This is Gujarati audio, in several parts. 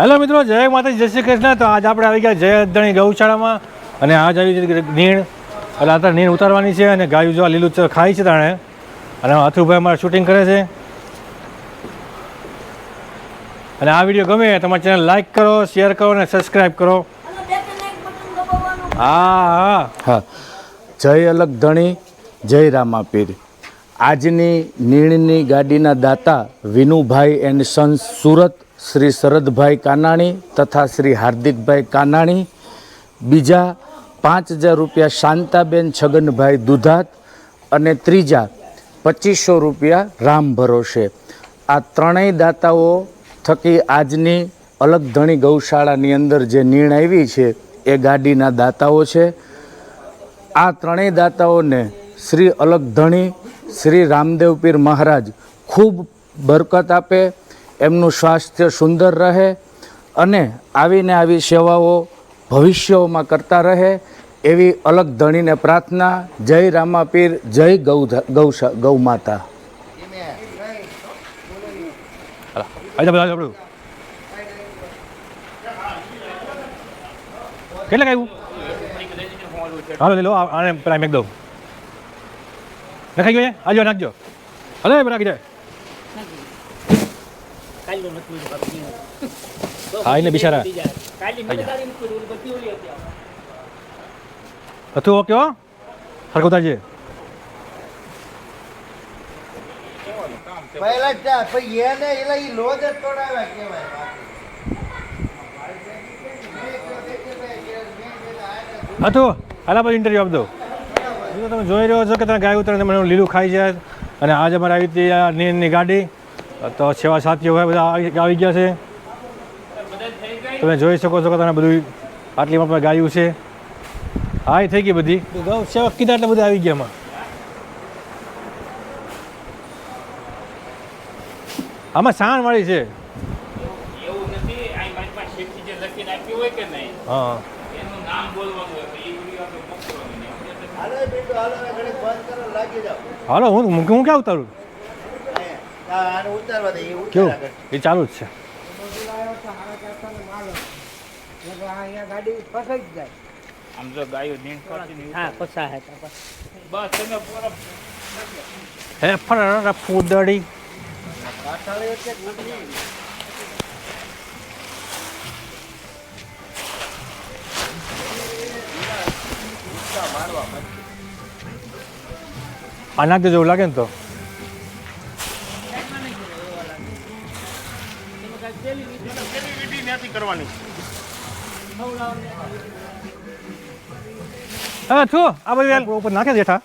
હેલો મિત્રો, જય માતાજી, જય શ્રી કૃષ્ણ. તો આજ આપણે આવી ગયા જય અધણી ગૌશાળામાં અને આજ આવી છે નીણ, એટલે અત્યારે નીણ ઉતારવાની છે અને ગાયું જો લીલુંચર લીલું ખાય છે તાણે. અને અથુભાઈ અમારે શૂટિંગ કરે છે. અને આ વીડિયો ગમે તમારી ચેનલ લાઈક કરો શેર કરો અને સબસ્ક્રાઈબ કરો. હા હા. હા. જય અલગ ધણી, જય રામાપીર. આજની નીણની ગાડીના દાતા વિનુભાઈ એન્ડ સન્સ સુરત શ્રી શરદભાઈ કાનાણી તથા શ્રી હાર્દિકભાઈ કાનાણી. બીજા પાંચ હજાર રૂપિયા શાંતાબેન છગનભાઈ દુધાત અને ત્રીજા પચીસો રૂપિયા રામ ભરોસે આ ત્રણેય દાતાઓ થકી આજની અલગ ધણી ગૌશાળાની અંદર જે નીણ આવી છે એ ગાડીના દાતાઓ છે. આ ત્રણેય દાતાઓને શ્રી અલગ ધણી શ્રી રામદેવ પીર મહારાજ ખૂબ બરકત આપે એમનું સ્વાસ્થ્ય સુંદર રહે અને આવીને આવી સેવાઓ ભવિષ્યમાં કરતા રહે એવી અલગ ધણીને પ્રાર્થના. જય રામાપીર, જય ગૌ ગૌ માતા આજે બધા આપણું કેટલા આવ્યું હાલો, લો આ- આને પેલા મેક દઉં. નખાઈ ગયો આજો નાખજો. હલે નાખી જાય હા એને બિચારા. હતું ઓકે હો સરખું ઉતારજે પહેલા જ પછી એને એટલે ઈ લોજ જ તોડાવ્યા કહેવાય હતું હાલા પછી ઇન્ટરવ્યૂ આપી દો તમે જોઈ રહ્યો છો કે તમે ગાય ઉતરે મને લીલું ખાઈ છે અને આજે અમારે આવી હતી આ ગાડી તો સેવા સાથીઓ બધા આવી આવી ગયા છે. તમે જોઈ શકો છો કે તમે બધું આટલી પણ ગાયું છે. હા એ થઈ ગઈ બધી. ગૌ સેવક કીધા એટલે બધા આવી ગયા એમાં. આમાં સાણ વાળી છે. હા. હાલો હું હું ક્યાં ઉતારું અહીંયા. આ આને ઉતારવા દે એ કેવું. એ ચાલુ જ છે આમ જો ગાયો નીણ ખાતી હા પસા હે બસ તમે પૂરા હે ફર ફૂદડી કાઠાળી વચ્ચે ગુંદરી. આ નાખ લાગે ને તો હા છું આ બધી ઉપર નાખે છે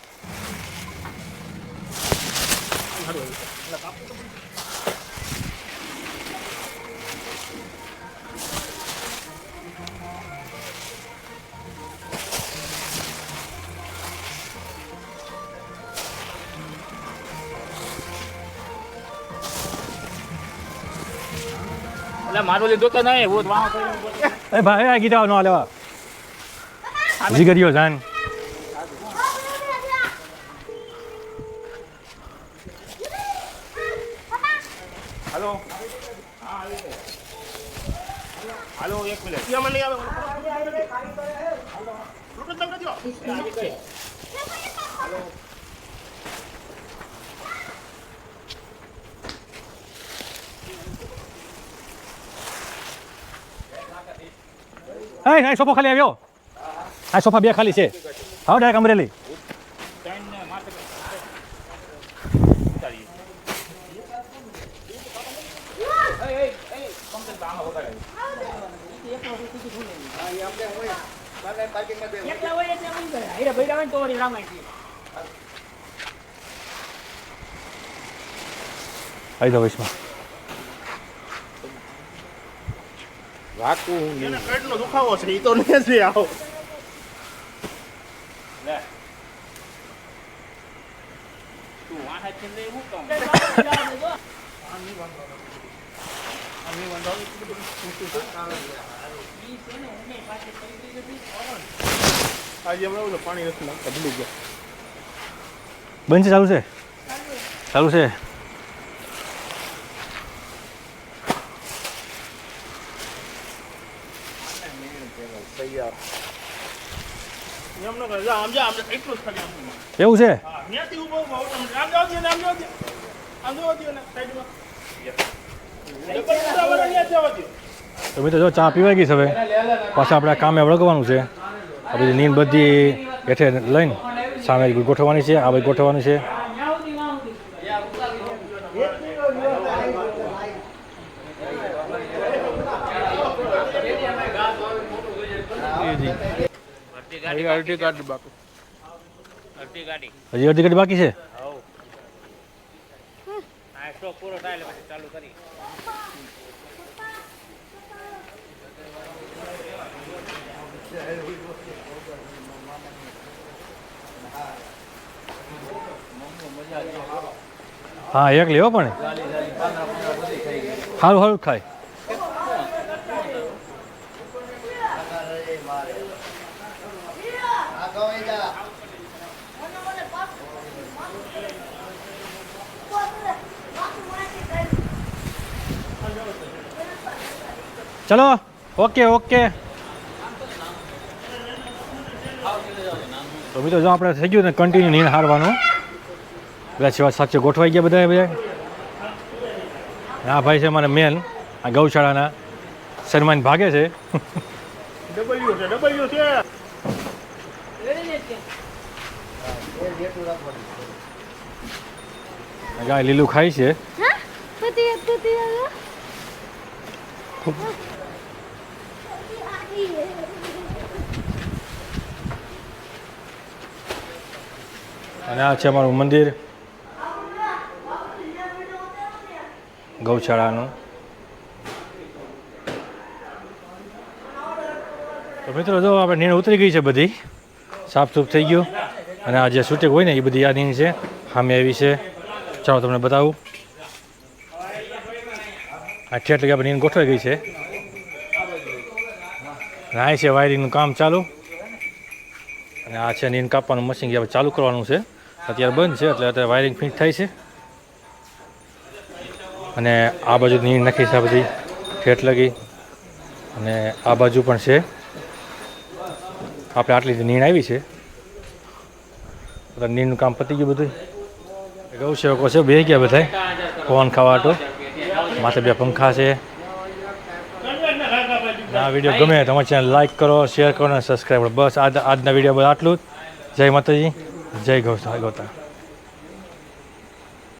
એટલે મારો લીધો તો નહીં હું વાહ એ ભાઈ આ ગીતા નો લેવા જીગરીઓ જાન. હાલો. હાલો એક મિનિટ. એ આ સોફો ખાલી આવ્યો આ સોફા બે ખાલી છે આવો ડાયરેક્ટ અમરેલી ત્રણને માથે ઉતારીએ. એ, એ, એ, કમ્પ્લેટ આમાં વગાડાય. બાને પાર્કિંગમાં બે એકલા હોય એટલે આવી ગયા હીરા ને છે વૈશમાં એને પેટનો દુખાવો છે એ તો નથી આવો. લે. તું વાહે છે લે હું કહું આજે હમણાં ઓલું પાણી નથી નાખતા ભૂલી ગયા. બંધ ચાલુ છે. ચાલુ છે એમ ન કરે જા, આમ જા, આમ જા, એટલું જ ખાલી આમ. એવું છે હા, ત્યાંથી ઊભો ઊભો આમ આમ જવા દ્યો ને, આમ જવા દ્યો. આમ જવા દ્યો ને, સાઈડમાં. ડબલ ઉતાવળ અહીંયા છે? તમે દ્યો. તો મિત્રો જો ચા પીવાઈ ગઈ છે હવે. પાછા આપણે કામે વળગવાનું છે. આ બધી નીંદ બધી હેઠે લઈને સામે ગોઠવવાની છે આ બધી ગોઠવવાની છે. ગાડી અડધી ગાડી બાકી હજી અડધી ઘડી બાકી છે? આ સ્ટોક પૂરો થાય એટલે પછી ચાલુ કરી હા એક લેવો પણ. સારું સારું ખાય. ચલો ઓકે ઓકે. તો બીજો જો આપણે થઈ ગયું ને કન્ટિન્યુ નીણ હારવાનું. બધા સેવા સાચે ગોઠવાઈ ગયા બધા બધા આ ભાઈ છે મારા મેન આ ગૌશાળાના સન્માન ભાગે છે. ગાય લીલું ખાય છે. અને આ છે અમારું મંદિર. ગૌશાળાનું. તો મિત્રો જો આપણે નીણ ઉતરી ગઈ છે બધી. સાફ સૂફ થઈ ગયું. અને આ જે શૂટિંગ હોય ને એ બધી આ નીણ છે. સામે આવી છે. ચાલો તમને બતાવું. આ ઠેઠ લગી આપણે નીણ ગોઠવાઈ ગઈ છે. આ છે વાયરિંગનું કામ ચાલુ. અને આ છે નીન કાપવાનું મશીન આપણે ચાલુ કરવાનું છે. અત્યારે બંધ છે, એટલે અત્યારે વાયરિંગ ફિટ થાય છે. અને આ બાજુ નીણ નાખી છે આ બધી ઠેઠ લગી. અને આ બાજુ પણ છે. આપણે આટલી નીણ આવી છે. નીણનું કામ પતી ગયું બધું ગૌ સેવકો છે બે ગયા બધા પવન ખાવાટો માથે બે પંખા છે. આ વીડિયો ગમે તમારી ચેનલ લાઇક કરો શેર કરો અને સબસ્ક્રાઈબ કરો. બસ આજ આજના વીડિયો આટલું જય માતાજી. જય ગૌ ગૌતા